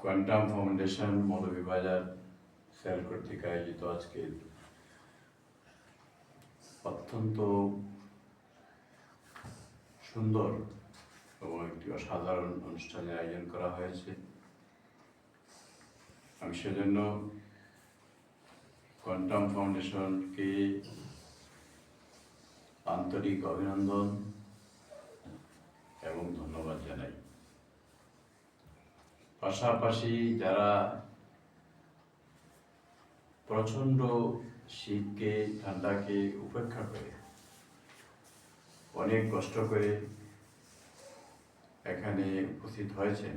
Quantum foundation Moulvibazar sell কর্তৃক আয়োজিত আজকে অত্যন্ত সুন্দর এবং একটি অসাধারণ অনুষ্ঠানের আয়োজন করা হয়েছে। আমি সেজন্য কোয়ান্টাম ফাউন্ডেশনকে আন্তরিক অভিনন্দন এবং ধন্যবাদ জানাই পাশাপাশি যারা প্রচণ্ড শীতকে, ঠান্ডাকে উপেক্ষা করে, অনেক কষ্ট করে এখানে উপস্থিত হয়েছেন,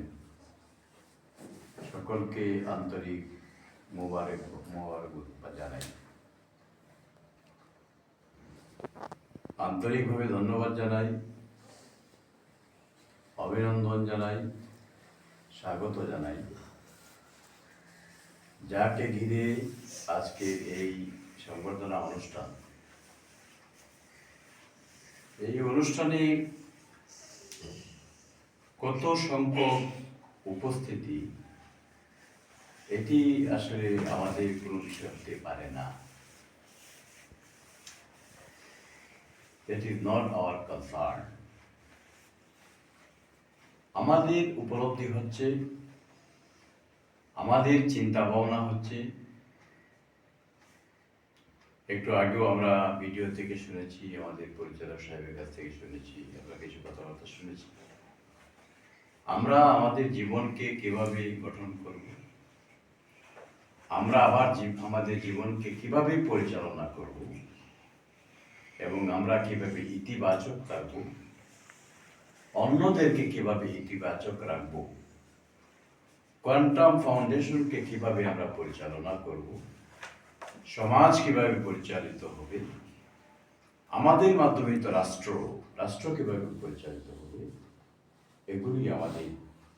সকলকে আন্তরিক মোবারক মোবারক জানাই। আন্তরিকভাবে ধন্যবাদ জানাই, অভিনন্দন জানাই। স্বাগত জানাই যাকে ঘিরে আজকের এই সংবর্ধনা অনুষ্ঠান। এই অনুষ্ঠানে কত সংখ্যক উপস্থিতি, এটি আসলে আমাদের কোনো বিষয় হতে পারে না। That is not our concern আমাদের উপলব্ধি হচ্ছে, আমাদের চিন্তা ভাবনা হচ্ছে। একটু আগেও আমরা ভিডিও থেকে শুনেছি, আমাদের পরিচালক সাহেবের কাছ থেকে শুনেছি, আমরা কিছু কথাবার্তা শুনেছি। আমরা আমাদের জীবনকে কীভাবে গঠন করব? আমরা আবার আমাদের জীবনকে কীভাবে পরিচালনা করব? এবং আমরা কীভাবে ইতিবাচক থাকব? অন্যদেরকে কীভাবে ইতিবাচক রাখব? কোয়ান্টাম ফাউন্ডেশনকে কীভাবে আমরা পরিচালনা করব? সমাজ কীভাবে পরিচালিত হবে? আমাদের মাধ্যমে তো রাষ্ট্র রাষ্ট্র কীভাবে পরিচালিত হবে? এগুলি আমাদের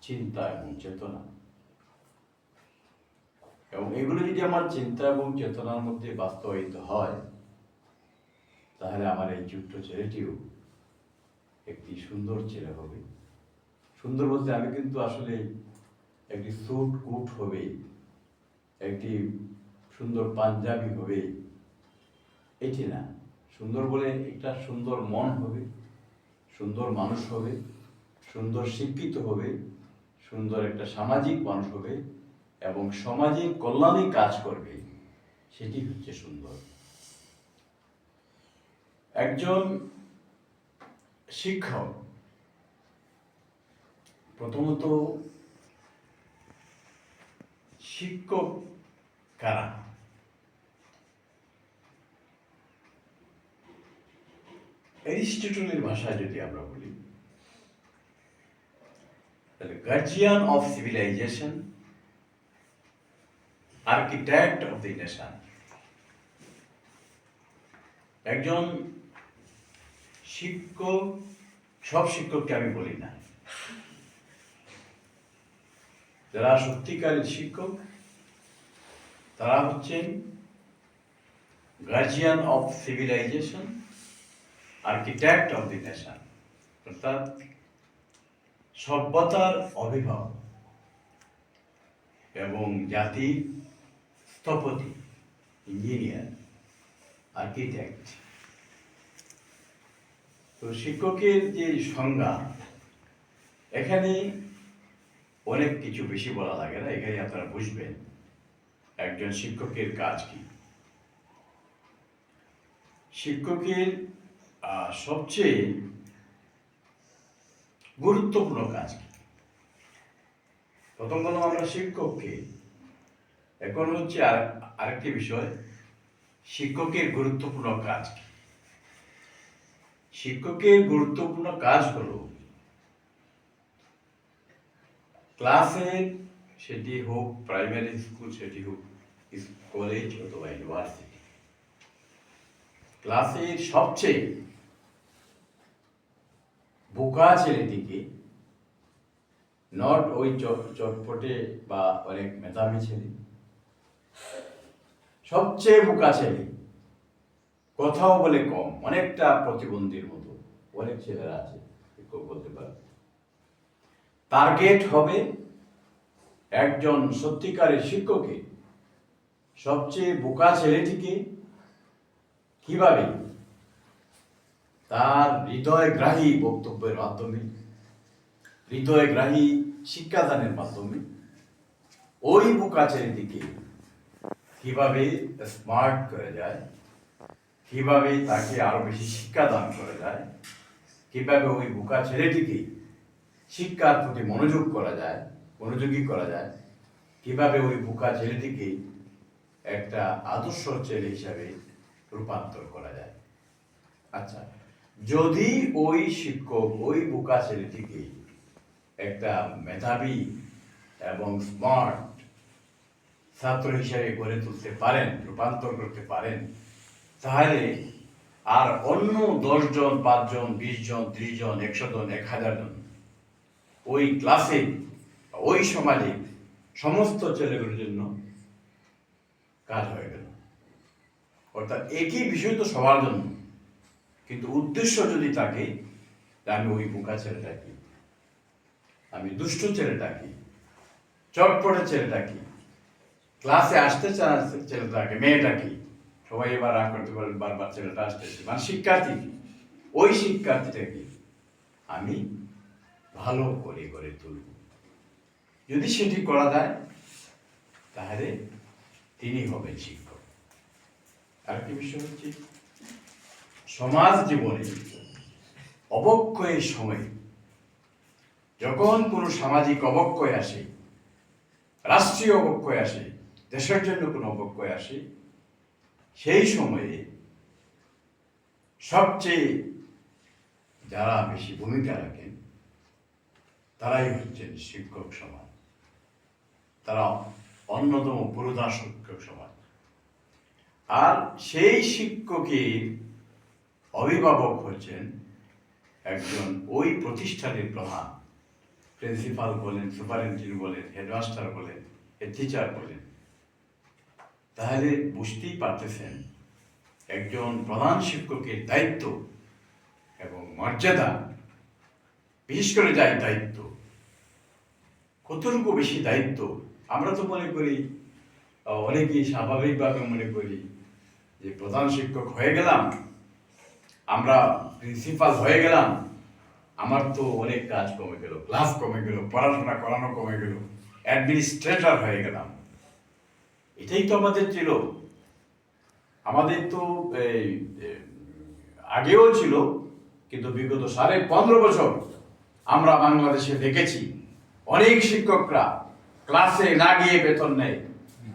চিন্তা এবং চেতনা। এবং এগুলো যদি আমার চিন্তা এবং চেতনার মধ্যে বাস্তবায়িত হয়, তাহলে আমার এই ছোট্ট ছেলেটিও একটি সুন্দর ছেলে হবে। সুন্দর বলতে আমি কিন্তু আসলে একটি স্যুট কুট হবে, একটি সুন্দর পাঞ্জাবি হবে, এটি না। সুন্দর বলে একটা সুন্দর মন হবে, সুন্দর মানুষ হবে, সুন্দর শিক্ষিত হবে, সুন্দর একটা সামাজিক মানুষ হবে এবং সমাজের কল্যাণে কাজ করবে, সেটি হচ্ছে সুন্দর। একজন শিক্ষক প্রথমত, শিক্ষক কারা? অ্যারিস্টটলের ভাষায় যদি আমরা বলি, তাহলে guardian of civilization architect of the nation একজন শিক্ষক, সব শিক্ষককে আমি বলি না। যারা সত্যিকারের শিক্ষক, তারা হচ্ছেন guardian of civilization architect of the nation অর্থাৎ সভ্যতার অভিভাবক এবং জাতির স্থপতি ইঞ্জিনিয়ার আর্কিটেক্ট তো শিক্ষকের যে সংজ্ঞা, এখানে অনেক কিছু বেশি বলা লাগে না এখানে আপনারা বুঝবেন একজন শিক্ষকের কাজ কি। শিক্ষকের সবচেয়ে গুরুত্বপূর্ণ কাজ কি? প্রথম বললাম আমরা শিক্ষককে, এখন হচ্ছে আর, আরেকটি বিষয়, শিক্ষকের গুরুত্বপূর্ণ কাজ কি? শিক্ষকের গুরুত্বপূর্ণ কাজ হলো ক্লাসের সেটি হোক প্রাইমারি স্কুল, সেটি হোক কলেজ অথবা ইউনিভার্সিটি। ক্লাসের সবচেয়ে বোকা ছেলেটিকে নট ওই চট- চটপটে বা অনেক মেধাবী ছেলে, সবচেয়ে বোকা ছেলে কথাও বলে কম, অনেকটা প্রতিবন্ধীর মতো। অনেক ছেলেরা আছে বলতে পারে। টার্গেট হবে একজন সত্যিকারের শিক্ষকে সবচেয়ে বোকা ছেলেটিকে কীভাবে তার হৃদয়গ্রাহী বক্তব্যের মাধ্যমে, হৃদয়গ্রাহী শিক্ষাদানের মাধ্যমে ওই বোকা ছেলেটিকে কীভাবে স্মার্ট করা যায় কীভাবে তাকে আরও বেশি শিক্ষা দান করা যায়, কীভাবে ওই বোকা ছেলেটিকে শিক্ষার প্রতি মনোযোগ করা যায়, মনোযোগী করা যায়, কীভাবে ওই বোকা ছেলেটিকে একটা আদর্শ ছেলে হিসাবে রূপান্তর করা যায়। আচ্ছা যদি ওই শিক্ষক, ওই বোকা ছেলেটিকে একটা মেধাবী এবং স্মার্ট ছাত্র হিসাবে গড়ে তুলতে পারেন, রূপান্তর করতে পারেন তাহলে আর অন্য দশজন, পাঁচজন বিশ জন ত্রিশ জন একশো জন এক হাজার জন ওই ক্লাসে ওই সমাজে সমস্ত ছেলেগুলোর জন্য কাজ হয়ে গেল। অর্থাৎ একই বিষয় তো সবার জন্য। কিন্তু উদ্দেশ্য যদি থাকে আমি ওই বোকা ছেলেটাকে, আমি দুষ্ট ছেলেটাকে, চটপটে ছেলেটাকে, ক্লাসে আসতে চান ছেলেটাকে, মেয়েটাকে সবাই এবার রাগ করতে পারেন বারবার ছেলেটা আসতেছে মানে শিক্ষার্থী ওই শিক্ষার্থীটাকে আমি ভালো করে করে তুলব। যদি সেটি করা যায়, তাহলে তিনি হবেন শিক্ষক। আরেকটি বিষয় হচ্ছে, সমাজ জীবনে অবক্ষয়ের সময় যখন কোনো সামাজিক অবক্ষয় আসে, রাষ্ট্রীয় অবক্ষয় আসে, দেশের জন্য কোনো অবক্ষয় আসে সেই সময়ে সবচেয়ে যারা বেশি ভূমিকা রাখেন, তারাই হচ্ছেন শিক্ষক সমাজ। তারা অন্যতম পুরোধা শিক্ষক সমাজ। আর সেই শিক্ষকের অভিভাবক হচ্ছেন একজন ওই প্রতিষ্ঠানের প্রধান। প্রিন্সিপাল বলেন, সুপারিনটেন্ডেন্ট বলেন, হেডমাস্টার বলেন হেড টিচার বলেন। তাহলে বুঝতেই পারতেছেন একজন প্রধান শিক্ষকের দায়িত্ব এবং মর্যাদা, বিশেষ করে যাই দায়িত্ব, কতটুকু বেশি দায়িত্ব, আমরা তো মনে করি, অনেকেই স্বাভাবিকভাবে মনে করি যে প্রধান শিক্ষক হয়ে গেলাম, আমরা প্রিন্সিপাল হয়ে গেলাম, আমার তো অনেক কাজ কমে গেল, ক্লাস কমে গেল, পড়াশোনা করানো কমে গেল, অ্যাডমিনিস্ট্রেটর হয়ে গেলাম। এটাই তো আমাদের ছিল আমাদের তো আগেও ছিল, কিন্তু বিগত সাড়ে পনেরো বছর আমরা বাংলাদেশে দেখেছি। অনেক শিক্ষকরা ক্লাসে না গিয়ে বেতন নেয়।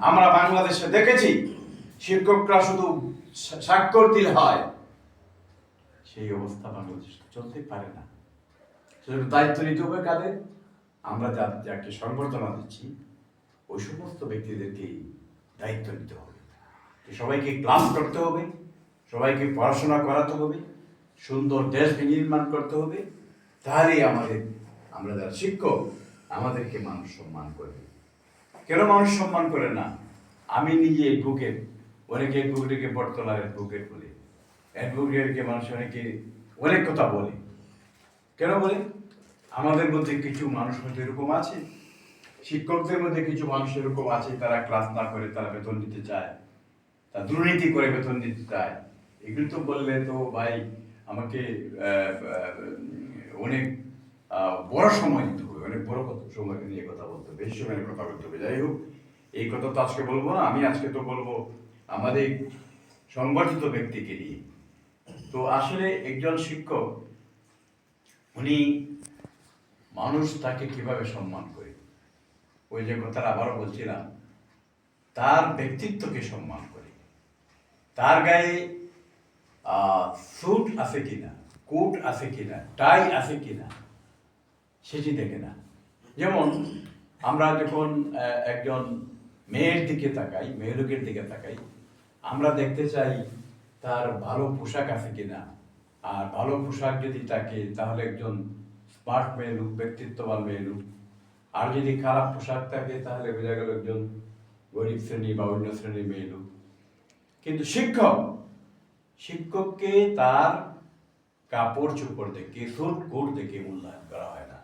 আমরা বাংলাদেশে দেখেছি, শিক্ষকরা শুধু স্বাক্ষর দিলে হয়। সেই অবস্থা বাংলাদেশে চলতে পারে না। দায়িত্ব নিতে হবে কাদের? আমরা যাকে সংবর্ধনা দিচ্ছি, ওই সমস্ত ব্যক্তিদেরকেই দায়িত্ব নিতে হবে। সবাইকে ক্লাস করতে হবে, সবাইকে পড়াশোনা করাতে হবে, সুন্দর দেশ বিনির্মাণ করতে হবে তাহলেই আমাদের, আমরা যারা শিক্ষক, আমাদেরকে মানুষ সম্মান করবে। কেন মানুষ সম্মান করে না? আমি নিজে অ্যাডভোকেট অনেকে অ্যাডভোকেটকে বটতলার অ্যাডভোকেট বলে। অ্যাডভোকেটকে মানুষ অনেকে অনেক কথা বলে। কেন বলে? আমাদের মধ্যে কিছু মানুষ হয়তো এরকম আছে শিক্ষকদের মধ্যে কিছু মানুষ এরকম আছে, তারা ক্লাস না করে তারা বেতন দিতে চায় তা দুর্নীতি করে বেতন দিতে চায়। এগুলো তো বললে তো ভাই আমাকে অনেক বড় সময় দিতে হবে, অনেক বড় কথা, সময় নিয়ে কথা বলতে হবে, বেশি সময় কথা বলতে হবে। যাই হোক, এই কথা তো আজকে বলব না, আমি আজকে তো বলব আমাদের সংগঠিত ব্যক্তিকে নিয়ে। তো আসলে একজন শিক্ষক, উনি মানুষ তাকে কীভাবে সম্মান করে? ওই যে কথাটা আবারও বলছিলাম, তার ব্যক্তিত্বকে সম্মান করে। তার গায়ে স্যুট আছে কিনা কোট আছে কিনা টাই আছে কিনা, সেটি দেখে না। যেমন আমরা যখন একজন মেয়ের দিকে তাকাই, মেয়ে লোকের দিকে তাকাই, আমরা দেখতে চাই তার ভালো পোশাক আছে কিনা। আর ভালো পোশাক যদি থাকে তাহলে একজন স্মার্ট মেয়ে লোক, ব্যক্তিত্ববান মেয়ে লোক আর যদি খারাপ পোশাক থাকে, তাহলে বোঝা গেল একজন গরিব শ্রেণি বা অন্য শ্রেণির মেয়ে লোক। কিন্তু শিক্ষক, শিক্ষককে তার কাপড় চোপড় দেখে, সুট কোট দেখে মূল্যায়ন করা হয় না।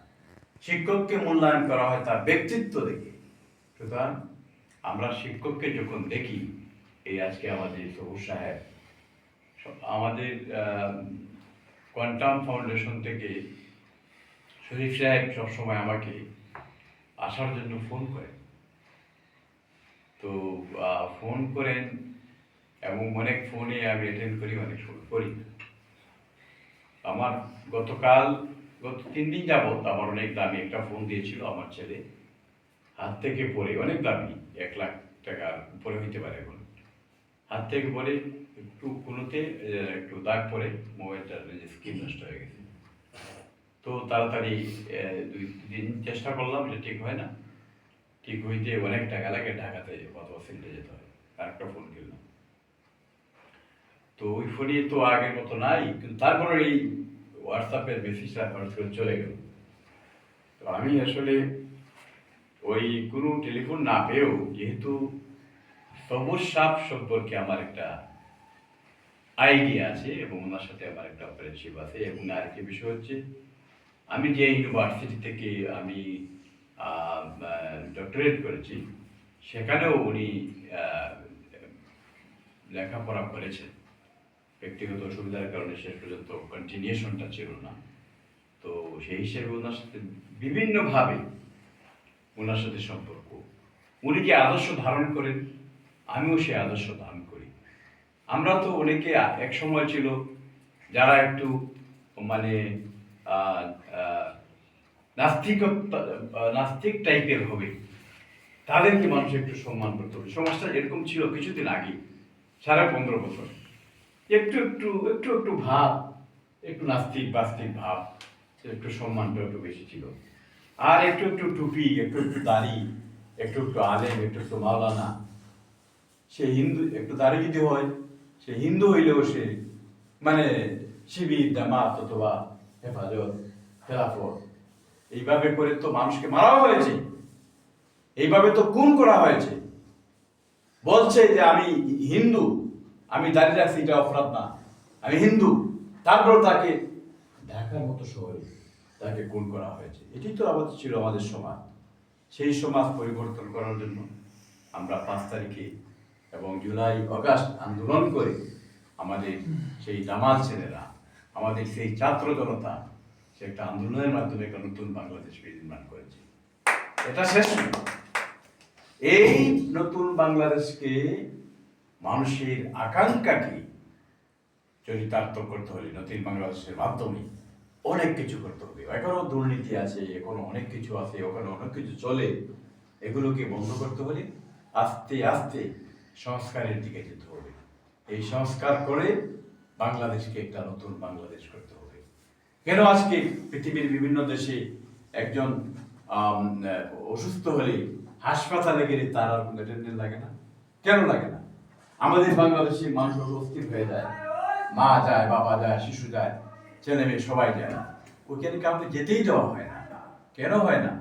শিক্ষককে মূল্যায়ন করা হয় তার ব্যক্তিত্ব দেখে। সুতরাং আমরা শিক্ষককে যখন দেখি, এই আজকে আমাদের সবুজ সাহেব, আমাদের কোয়ান্টাম ফাউন্ডেশন থেকে শরীফ সাহেব সবসময় আমাকে আসার জন্য ফোন করে। তো ফোন করেন এবং অনেক ফোনে আমি অ্যাটেন্ড করি, অনেক ফোন করি। আমার গতকাল, গত তিন দিন যাবত আমার অনেক দামি একটা ফোন দিয়েছিল আমার ছেলে। হাত থেকে পড়ে, অনেক দামি, এক লাখ টাকার উপরে হইতে পারে এখন। হাত থেকে পড়ে, একটু কোনোতে একটু দাগ পড়ে, মোবাইলটার স্ক্রিন নষ্ট হয়ে গেছে। তো তাড়াতাড়ি দুই দিন চেষ্টা করলাম যে ঠিক হয় না। ঠিক হইতে অনেক টাকা লাগে, ঢাকাতে অথবা সিলেটে যেতে হয়। আর একটা ফোন কিনলাম। তো ওই ফোনই তো আগের মতো নাই, কিন্তু তারপরে এই হোয়াটসঅ্যাপের মেসেজটা হঠাৎ চলে গেল। তো আমি আসলে ওই কোনো টেলিফোন না পেয়েও, যেহেতু সবুজ সাপ সম্পর্কে আমার একটা আইডিয়া আছে এবং ওনার সাথে আমার একটা ফ্রেন্ডশিপ আছে। এবং আরেকটি বিষয় হচ্ছে আমি যে ইউনিভার্সিটি থেকে আমি ডক্টরেট করেছি, সেখানেও উনি লেখাপড়া করেছেন। ব্যক্তিগত অসুবিধার কারণে শেষ পর্যন্ত কন্টিনিউশনটা ছিল না। তো সেই হিসেবে ওনার সাথে বিভিন্নভাবে ওনার সাথে সম্পর্ক। উনি যে আদর্শ ধারণ করেন, আমিও সেই আদর্শ ধারণ করি। আমরা তো অনেকে এক সময় ছিল, যারা একটু মানে আহ, নাস্তিক টাইপের হবে। তাদেরকে মানুষ একটু সম্মান করতে হবে। সমাজটা এরকম ছিল কিছুদিন আগে সারা পনেরো বছর। একটু একটু একটু একটু ভাব একটু নাস্তিক বাস্তিক ভাব একটু সম্মানটা একটু বেশি ছিল। আর একটু একটু টুপি একটু একটু দাড়ি একটু একটু আলেম একটু একটু মাওলানা। সে হিন্দু একটু দাড়ি যদি হয় সে হিন্দু হইলেও সে মানে শিবির জামাত অথবা হেফাজত খেলাফত এইভাবে করে তো মানুষকে মারাও হয়েছে। এইভাবে তো খুন করা হয়েছে। বলছে যে আমি হিন্দু, আমি দাঁড়িয়ে রাখছি, এটা অপরাধ না। আমি হিন্দু। তারপর তাকে ঢাকার মতো শহরে তাকে খুন করা হয়েছে। এটি তো আমাদের ছিল আমাদের সমাজ। সেই সমাজ পরিবর্তন করার জন্য আমরা পাঁচ তারিখে এবং জুলাই, অগাস্ট আন্দোলন করে আমাদের সেই জামাল ছেলেরা আমাদের সেই ছাত্র জনতা, সে একটা আন্দোলনের মাধ্যমে একটা নতুন বাংলাদেশ নির্মাণ করেছে। এটা শেষ এই নতুন বাংলাদেশকে মানুষের আকাঙ্ক্ষাকে চরিতার্থ করতে হলে নতুন বাংলাদেশের মাধ্যমে অনেক কিছু করতে হবে। এখনও দুর্নীতি আছে, এখনও অনেক কিছু আছে ওখানে অনেক কিছু চলে। এগুলোকে বন্ধ করতে হলে আস্তে আস্তে সংস্কারের দিকে যেতে হবে। এই সংস্কার করে বাংলাদেশকে একটা নতুন বাংলাদেশ করতে হবে। কেন আজকে পৃথিবীর বিভিন্ন দেশে একজন অসুস্থ হলে হাসপাতালে গেলে তার আর কোনো অ্যাটেন্ডেন্ট লাগে না? কেন লাগে না? আমাদের বাংলাদেশে মানুষ অস্থির হয়ে যায়। মা যায়, বাবা যায়, শিশু যায়, ছেলে মেয়ে সবাই যায় না। ওখানে কাউকে যেতেই দেওয়া হয় না। কেন হয় না?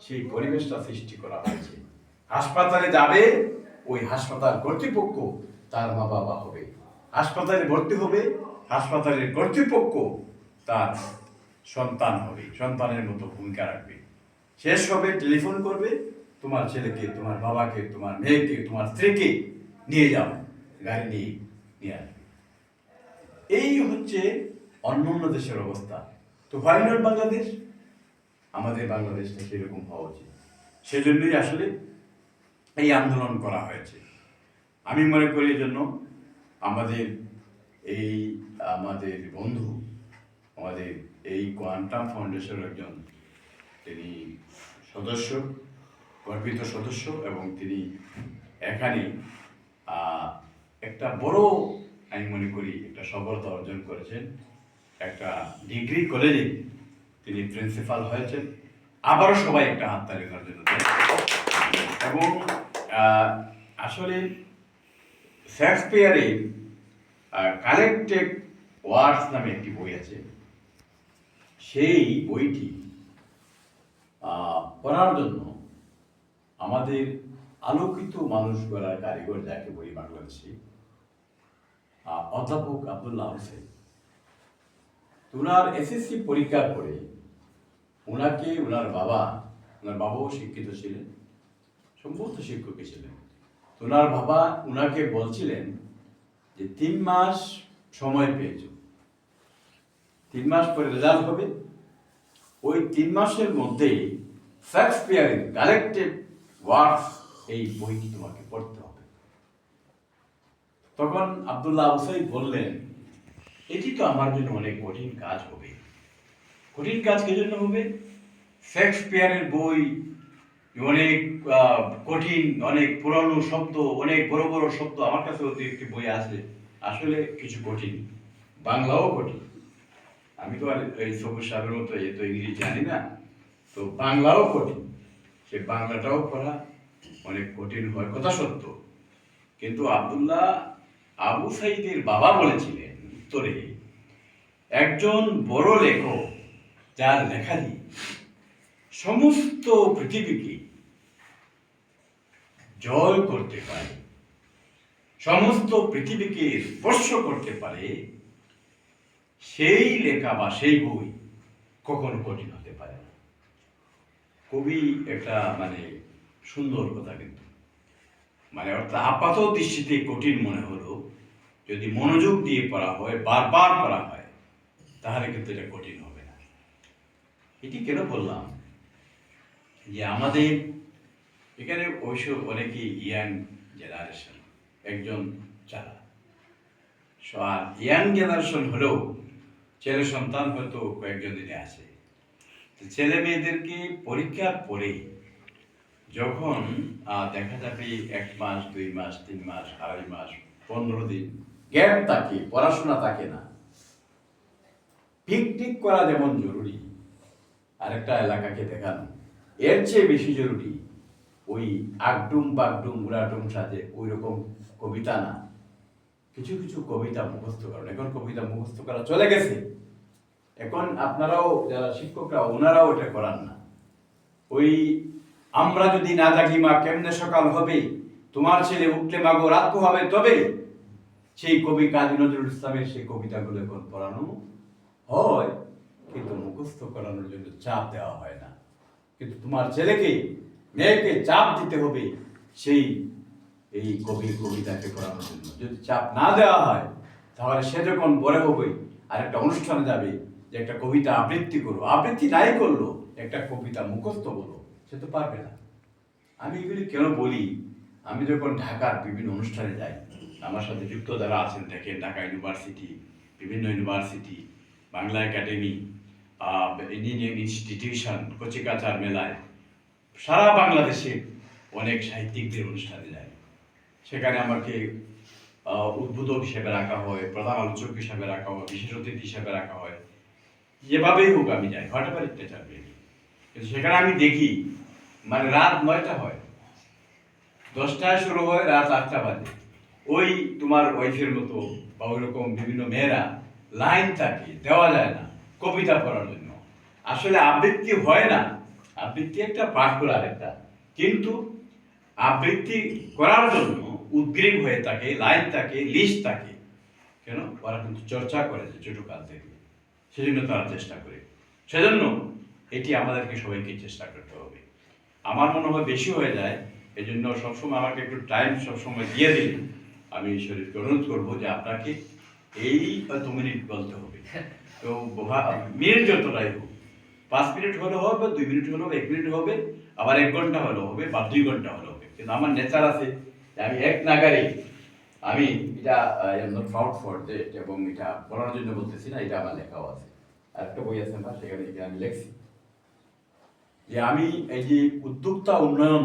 সেই পরিবেশটা সৃষ্টি করা হয়েছে। হাসপাতালে যাবে, ওই হাসপাতাল কর্তৃপক্ষ তার মা বাবা হবে। হাসপাতালে ভর্তি হবে, হাসপাতালের কর্তৃপক্ষ তার সন্তান হবে, সন্তানের মতো ভূমিকা রাখবে। শেষ হবে, টেলিফোন করবে, তোমার ছেলেকে, তোমার বাবাকে, তোমার মেয়েকে, তোমার স্ত্রীকে নিয়ে যাও, গাড়ি নিয়ে নিয়ে আসবে। এই হচ্ছে অন্য অন্য দেশের অবস্থা। তো ফাইনাল বাংলাদেশ, আমাদের বাংলাদেশটা সেরকম হওয়া উচিত। সেজন্যই আসলে এই আন্দোলন করা হয়েছে। আমি মনে করি এই জন্য আমাদের এই, আমাদের বন্ধু, আমাদের এই কোয়ান্টাম ফাউন্ডেশনের একজন তিনি সদস্য, গর্বিত সদস্য এবং তিনি এখানে একটা বড়, আমি মনে করি, একটা সফলতা অর্জন করেছেন। একটা ডিগ্রি কলেজে তিনি প্রিন্সিপাল হয়েছেন। আবারও সবাই একটা হাততালি তার জন্য এবং আসলে শেক্সপিয়ারের কালেক্টেড ওয়ার্ডস নামে একটি বই আছে। সেই বইটি পড়ার জন্য আমাদের আলোকিত মানুষ গড়ার কারিগর যাকে বলি বাংলাদেশে অধ্যাপক আবদুল্লাহ হোসেন। ওনার এসএসসি পরীক্ষার পরে ওনাকে ওনার বাবা ওনার বাবাও শিক্ষিত ছিলেন সম্ভবত শিক্ষকই ছিলেন। ওনার বাবা ওনাকে বলছিলেন যে তিন মাস সময় পেয়েছ। তিন মাস পরে রেজাল্ট হবে। ওই তিন মাসের মধ্যেই শেক্সপিয়ারের কালেক্টেড ওয়ার্কস এই বইটি তোমাকে পড়তে হবে। তখন আব্দুল্লাহ আবসাই বললেন, এটি তো আমার জন্য অনেক কঠিন কাজ হবে। কঠিন কাজ কে জন্য হবে? শেক্সপিয়ারের বই অনেক কঠিন, অনেক পুরানো শব্দ, অনেক বড় বড় শব্দ আমার কাছে একটি বই আছে। আসলে কিছু কঠিন, বাংলাও কঠিন। আমি তো আর এই সবুজ সাহেবের মতো এ ইংরেজি জানি না, তো বাংলাও কঠিন। সে বাংলাটাও পড়া অনেক কঠিন হয়, কথা সত্য। কিন্তু আব্দুল্লাহ আবু সাইদের বাবা বলেছিলেন উত্তরে, একজন বড় লেখক যার লেখালি সমস্ত পৃথিবীকে জয় করতে পারে, সমস্ত পৃথিবীকে স্পর্শ করতে পারে, সেই লেখা বা সেই বই কখনো কঠিন হতে পারে না। কবি একটা মানে সুন্দর কথা কিন্তু। মানে অর্থাৎ আপাত দৃষ্টিতে কঠিন মনে হলো, যদি মনোযোগ দিয়ে পড়া হয়, বারবার পড়া হয়, তাহলে কিন্তু এটা কঠিন হবে না। এটি কেন বললাম? যে আমাদের এখানে অবশ্য অনেকেই ইয়াং জেনারেশন একজন সো আর ইয়াং জেনারেশন হলেও ছেলে সন্তান হয়তো কয়েকজন দিনে আছে। ছেলে মেয়েদেরকে পরীক্ষার পরে যখন দেখা যাবে এক মাস, দুই মাস, তিন মাস, আড়াই মাস, পনেরো দিন গ্যাপ থাকে, পড়াশোনা থাকে না। পিকনিক করা যেমন জরুরি, আরেকটা এলাকাকে দেখানো, এর চেয়ে বেশি জরুরি ওই আগডুম বাগডুম উড়াডুম সাজে ওই রকম কবিতা না। কিছু কিছু কবিতা মুখস্থ করেন। এখন কবিতা মুখস্থ করা চলে গেছে। এখন আপনারাও যারা শিক্ষকরা, ওনারাও এটা করান না। ওই আমরা যদি না জাগি, মা কেমনে সকাল হবে? তোমার ছেলে উঠলে মাগো রাত হবে তবে? সেই কবি কাজী নজরুল ইসলামের সেই কবিতাগুলো এখন পড়ানো হয়। কিন্তু মুখস্থ করানোর জন্য চাপ দেওয়া হয় না। কিন্তু তোমার ছেলেকে মেয়েকে চাপ দিতে হবে, সেই এই কবি কবিতাকে পড়ানোর জন্য। যদি চাপ না দেওয়া হয়, তাহলে সে যখন বড় হবে আর একটা অনুষ্ঠানে যাবে, যে একটা কবিতা আবৃত্তি করো আবৃত্তি নাই করল, একটা কবিতা মুখস্থ বলো সে তো পারবে না। আমি এগুলি কেন বলি? আমি যখন ঢাকার বিভিন্ন অনুষ্ঠানে যাই, আমার সাথে যুক্ত যারা আছেন, দেখেন ঢাকা ইউনিভার্সিটি, বিভিন্ন university, Bangla academy engineering institution, কচিকাচার মেলায় সারা বাংলাদেশে অনেক সাহিত্যিকদের অনুষ্ঠানে যায়। সেখানে আমাকে উদ্বোধক হিসেবে রাখা হয়, প্রধান আলোচক হিসেবে রাখা হয়, বিশেষ অতিথি হিসেবে রাখা হয়। যেভাবেই হোক আমি যাই হোয়াট এভার কিন্তু সেখানে আমি দেখি মানে রাত নয়টা হয়, দশটায় শুরু হয়, রাত আটটা বাজে। ওই তোমার ওয়াইফের মতো বা ওই রকম বিভিন্ন মেয়েরা লাইন থাকে দেওয়া যায় না, কবিতা পড়ার জন্য। আসলে আবৃত্তি হয় না আবৃত্তি একটা পাঠ করার একটা। কিন্তু আবৃত্তি করার জন্য উদ্গ্রীব হয়ে থাকে লাইন থাকে লিস্ট থাকে। কেন? ওরা কিন্তু চর্চা করে যে ছোটকাল থেকে। সেজন্য তারা চেষ্টা করে। সেজন্য এটি আমাদেরকে সবাইকে চেষ্টা করতে হবে। আমার মনে হয় বেশি হয়ে যায় এই জন্য সবসময় আমাকে একটু টাইম সবসময় দিয়ে দিন। আমি শরীরকে অনুরোধ করব যে আপনাকে এই দু মিনিট বলতে হবে। তো মিনিট যতটাই হোক। পাঁচ মিনিট হলে হবে, দুই মিনিট হলে হবে, এক মিনিট হবে, আবার এক ঘণ্টা হলে হবে বা দুই ঘণ্টা হলে হবে। কিন্তু আমার নেচার আছে আমি এক নাগারে আমি এটা নট ফাউট ফর ডেট এবং এটা বলার জন্য বলতেছি না, এটা আমার লেখাও আছে। আর একটা বই আছে আমার, সেখানে আমি লেখছি। যে আমি এই যে উদ্যোক্তা উন্নয়ন,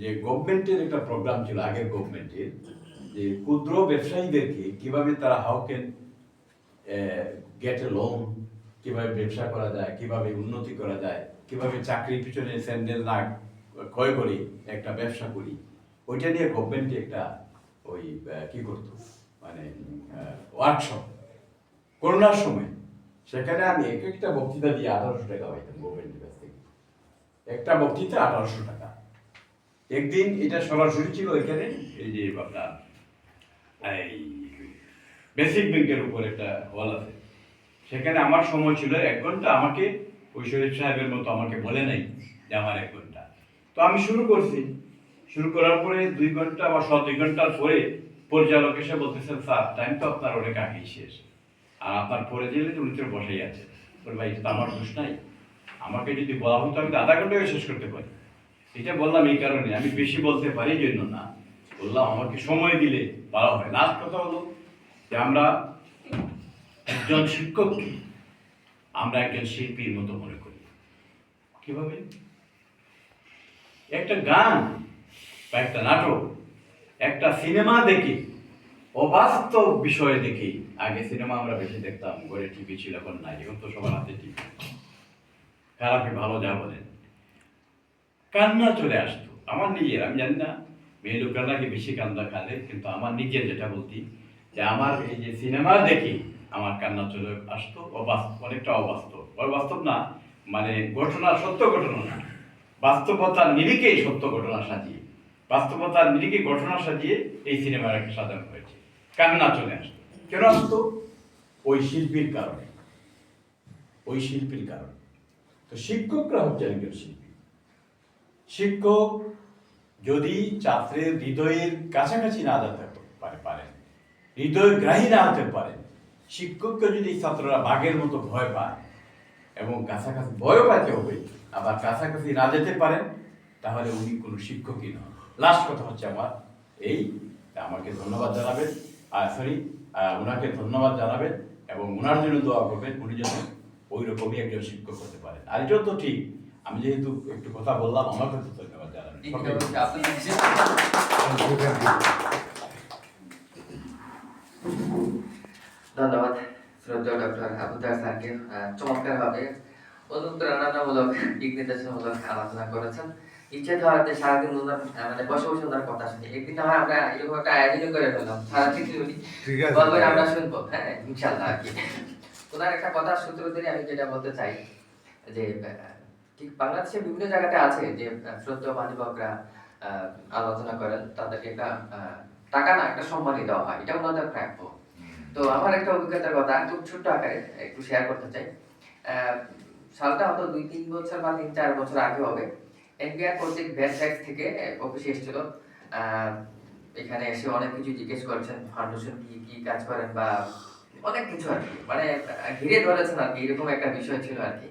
যে গভর্নমেন্টের একটা প্রোগ্রাম ছিল, আগের গভর্নমেন্টের যে ক্ষুদ্র ব্যবসায়ীদেরকে কীভাবে তারা how can get a loan কীভাবে ব্যবসা করা যায়, কীভাবে উন্নতি করা যায়, কীভাবে চাকরির পিছনে স্যান্ডেল না ক্ষয় করি, একটা ব্যবসা করি, ওইটা নিয়ে গভর্নমেন্টে একটা ওই কি করতো মানে ওয়ার্কশপ করোনার সময় সেখানে আমি এক একটা বক্তৃতা দিয়ে আঠারোশো টাকা পাইতাম গভর্নমেন্টের কাছ থেকে। একটা বক্তৃতা আঠারোশো টাকা। একদিন এটা সরাসরি ছিল এখানে, এই যে আপনার, এই বেসিক ব্যাংকের উপর একটা হল আছে। সেখানে আমার সময় ছিল এক ঘণ্টা, আমাকে ওই শরীফ সাহেবের মতো আমাকে বলে নাই যে আমার এক ঘণ্টা। তো আমি শুরু করছি। শুরু করার পরে দুই ঘণ্টা বা ছ দুই ঘণ্টার পরে পরিচালক এসে বলতেছেন, স্যার টাইম তো আপনার অনেক আগেই শেষ। আর আপনার পরে গেলে উনি তো বসেই আছে। বলে, ভাই তো আমার দোষ নাই। আমাকে যদি বলা হতো, আমি আধা ঘন্টায় শেষ করতে পারি। এটা বললাম এই কারণে। আমি বেশি বলতে পারি জন্য না। বললাম, আমাকে সময় দিলে ভালো হয়। লাস্ট কথা হলো যে আমরা একজন শিক্ষককে আমরা একজন শিল্পীর মতো মনে করি। কীভাবে? একটা গান বা একটা নাটক, একটা সিনেমা দেখি, অবাস্তব বিষয় দেখি। আগে সিনেমা আমরা বেশি দেখতাম, ঘরে টিভি ছিল, এখন নাই, এখন তো সবার হাতে টিভি। খারাপই ভালো যা বলেন। কান্না চলে আসতো, আমার নিজের, আমি জানি না, মেয়ে লোকরা নাকি বেশি কান্না কাঁদে কিন্তু আমার নিজের যেটা বলতি, যে আমার এই যে সিনেমা দেখি আমার কান্না চলে আসতো অনেকটা অবাস্তব। অবাস্তব না মানে ঘটনা সত্য ঘটনা। না বাস্তবতার নিরিখেই সত্য ঘটনা সাজিয়ে। বাস্তবতার নিরিখে ঘটনা সাজিয়ে এই সিনেমার একটা সাজানো হয়েছে। কান্না চলে আসতো কেন আসতো? ওই শিল্পীর কারণে। ওই শিল্পীর কারণে। তো শিক্ষকরা হচ্ছে একজন শিল্পী। শিক্ষক যদি ছাত্রের হৃদয়ের কাছাকাছি না যেতে পারে, পারেন। হৃদয় গ্রাহী না হতে পারেন। শিক্ষককে যদি ছাত্ররা বাঘের মতো ভয় পায় এবং কাছাকাছি ভয়ও পাইতে হবে আবার কাছাকাছি না যেতে পারেন তাহলে উনি কোনো শিক্ষকই নন। লাস্ট কথা হচ্ছে আমার এই আমাকে ধন্যবাদ জানাবেন। আর সরি ওনাকে ধন্যবাদ জানাবেন এবং ওনার জন্য দোয়া করবেন উনি যেন ওই রকমই একজন শিক্ষক হতে পারেন। আর এটাও তো ঠিক আমি যেহেতু একটু কথা বললাম আমাকে তো ধন্যবাদ জানাবেন। ধন্যবাদ শ্রদ্ধেয় ডক্টর আবুদার স্যারকে। চমৎকার ভাবে অনুপ্রেরণামূলক দিক নির্দেশনামূলক আলোচনা করেছেন। ইচ্ছে হয় যে সারাদিন মানে বসে বসে ওনার কথা শুনি। একদিন হয় আমরা এরকম একটা আয়োজন করে ফেললাম সারাদিন উনি বলবেন আমরা শুনব হ্যাঁ ইনশাল্লাহ আর কি। ওনার একটা কথা সূত্র ধরে আমি যেটা বলতে চাই যে ঠিক বাংলাদেশে বিভিন্ন জায়গাতে আছে যে আহ, শ্রদ্ধেয় মানিবকরা আহ, আলোচনা করেন তাদেরকে একটা আহ, টাকা না একটা সম্মানই দেওয়া হয়। এটা ওনাদের প্রাপ্য। তো আমার একটা অভিজ্ঞতার কথা খুব ছোট্ট আকারে একটু শেয়ার করতে চাই। সালটা হয়তো দুই, তিন বছর বা তিন, চার বছর আগে হবে। এনবিআর কর্তৃক ভ্যাট ট্যাক্স থেকে অফিসে এসেছিল। এখানে এসে অনেক কিছু জিজ্ঞেস করেছেন ফাউন্ডেশন কি কি কাজ করেন বা অনেক কিছু আর কি। মানে ঘিরে ধরেছেন আর কি, এরকম একটা বিষয় ছিল আর কি।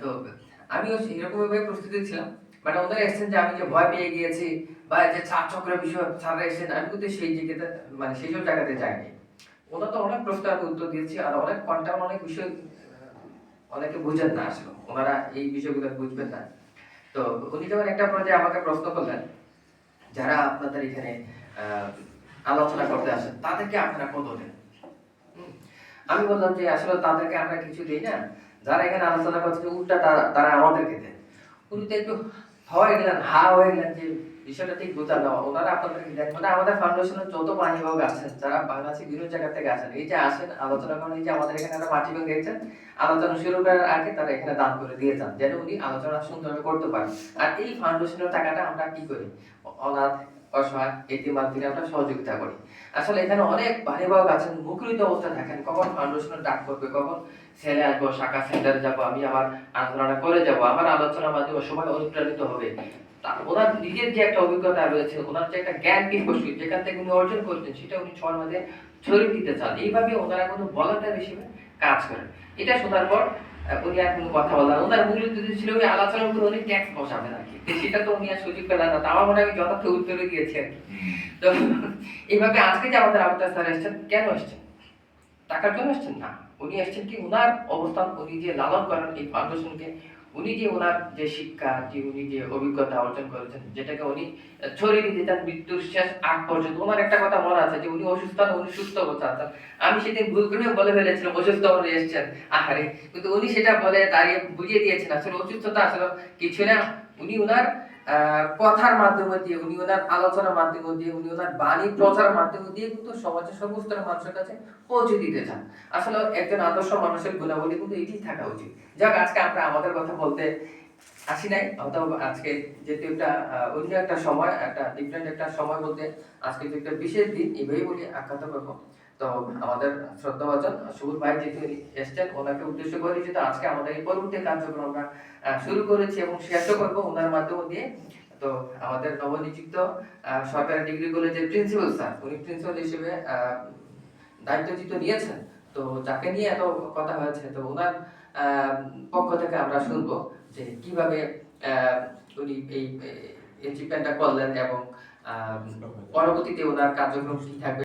তো আমিও এরকম ভাবে প্রস্তুতি ছিলাম। মানে ওনারা এসেছেন যে আমি যে ভয় পেয়ে গিয়েছি বা যে চার চক্রের বিষয় ছাড়া এসেছেন, আমি কিন্তু সেই জায়গাতে মানে সেই সব জায়গাতে যাইনি। ওনার তো অনেক প্রশ্ন আমি উত্তর দিয়েছি আর অনেক কন্টার অনেক বিষয় অনেকে বুঝেন না আসলে। ওনারা এই বিষয়গুলো বুঝবেন না। তো উনি যখন একটা পর্যায়ে আমাকে প্রশ্ন করলেন, যারা আপনাদের এখানে আলোচনা করতে আসেন, তাদেরকে আপনারা কত দেন? আমি বললাম যে আসলে তাদেরকে আমরা কিছু দিই না। যারা এখানে আলোচনা করছে, উল্টা তারা- তারা আমাদেরকে দেন উনি তো একটু হয়ে গেলেন, হা হয়ে গেলেন যে বিষয়টা ঠিক ওনারা আপনাদেরকে মানে আমাদের ফাউন্ডেশনের যত আছেন, যারা বাংলাদেশের বিভিন্ন জায়গা থেকে আসেন এই যে আসেন, আলোচনা করেন, এই যে আমাদের এখানে একটা মাটি আলোচনা শুরু করার আগে তারা এখানে দান করে দিয়ে যান, যেন উনি আলোচনা সুন্দরভাবে করতে পারেন। আর এই ফাউন্ডেশনের টাকাটা আমরা কি করি? অনাথ, অসহায় আমরা সহযোগিতা করি। আসলে এখানে অনেক ভাইবাহক আছেন, মুখরিত অবস্থায় থাকেন। কখন ফাউন্ডেশনের ডাক করবে কখন ছেলে আসব, শাখা সেন্টারে যাব, আমি আমার আলোচনা করে যাব, আমার আলোচনার মাধ্যমে সবাই অনুপ্রাণিত হবে। ওনার নিজের যে একটা অভিজ্ঞতা রয়েছে ওনার যে একটা জ্ঞান কি কৌশল যেখান থেকে উনি অর্জন করছেন সেটা উনি সবার মাঝে ছড়িয়ে দিতে চান। এইভাবে ওনারা কোনো ভলান্টার হিসেবে কাজ করেন। এটা শোনার পর উনি আর কোনো কথা বললেন ওনার মূল উদ্দেশ্য ছিল ওই আলোচনার উপর উনি ট্যাক্স বসাবেন আর কি। সেটা তো উনি আর সুযোগ পেলেন না। আমার মনে হয় আমি যথার্থ উত্তরে দিয়েছি আর কি। তো এইভাবে আজকে যে আমাদের আবতার স্যার এসেছেন কেন এসেছেন? টাকার জন্য এসেছেন না? উনি এসেছেন কি? উনার অবস্থান উনি যে লালন করেন এই ফাউন্ডেশনকে উনি যে ওনার যে শিক্ষা, যে উনি যে অভিজ্ঞতা অর্জন করেছেন, যেটাকে উনি ছড়িয়ে দিতে চান মৃত্যুর শেষ আগ পর্যন্ত। ওনার একটা কথা মনে আছে যে উনি অসুস্থ হন উনি সুস্থ অবস্থা আছেন আমি সেদিন ভুল করে বলে ফেলেছিলাম, অসুস্থ হয়ে এসেছেন। আহারে, কিন্তু উনি সেটা বলে, দাঁড়িয়ে বুঝিয়ে দিয়েছেন, আসলে অসুস্থতা আসলে কিছু না। উনি ওনার কথার মাধ্যমে দিয়ে, উনি ওনার আলোচনার মাধ্যমে দিয়ে, উনি ওনার বাণী প্রচার মাধ্যমে দিয়ে কিন্তু সমাজের সর্বস্তরের মানুষের কাছে পৌঁছে দিতে চান। আসলে একজন আদর্শ মানুষের গুণাবলী কিন্তু এটি থাকা উচিত। যাক, আজকে আমরা আমাদের কথা বলতে আসি নাই আজকে যেহেতু একটা অন্য একটা সময়, একটা ডিফারেন্ট একটা সময় বলতে আজকে যে একটা বিশেষ দিন এইভাবেই বলি, আখ্যাত করব। তো আমাদের ভাই যেহেতু এসছেন ওনাকে উদ্দেশ্য করে যেহেতু আজকে আমাদের এই পরবর্তী কার্যক্রম আমরা শুরু করেছি এবং শেষও করব ওনার দিয়ে। তো আমাদের নবনিযুক্ত সরকারি ডিগ্রি কলেজের প্রিন্সিপাল স্যার উনি প্রিন্সিপাল হিসেবে আহ, দায়িত্বচিত্ত নিয়েছেন তো যাকে নিয়ে এত কথা হয়েছে তো ওনার পক্ষ থেকে আমরা শুনব যে কীভাবে উনি এই অ্যাচিভমেন্টটা করলেন এবং পরবর্তীতে ওনার কার্যক্রম কি থাকবে।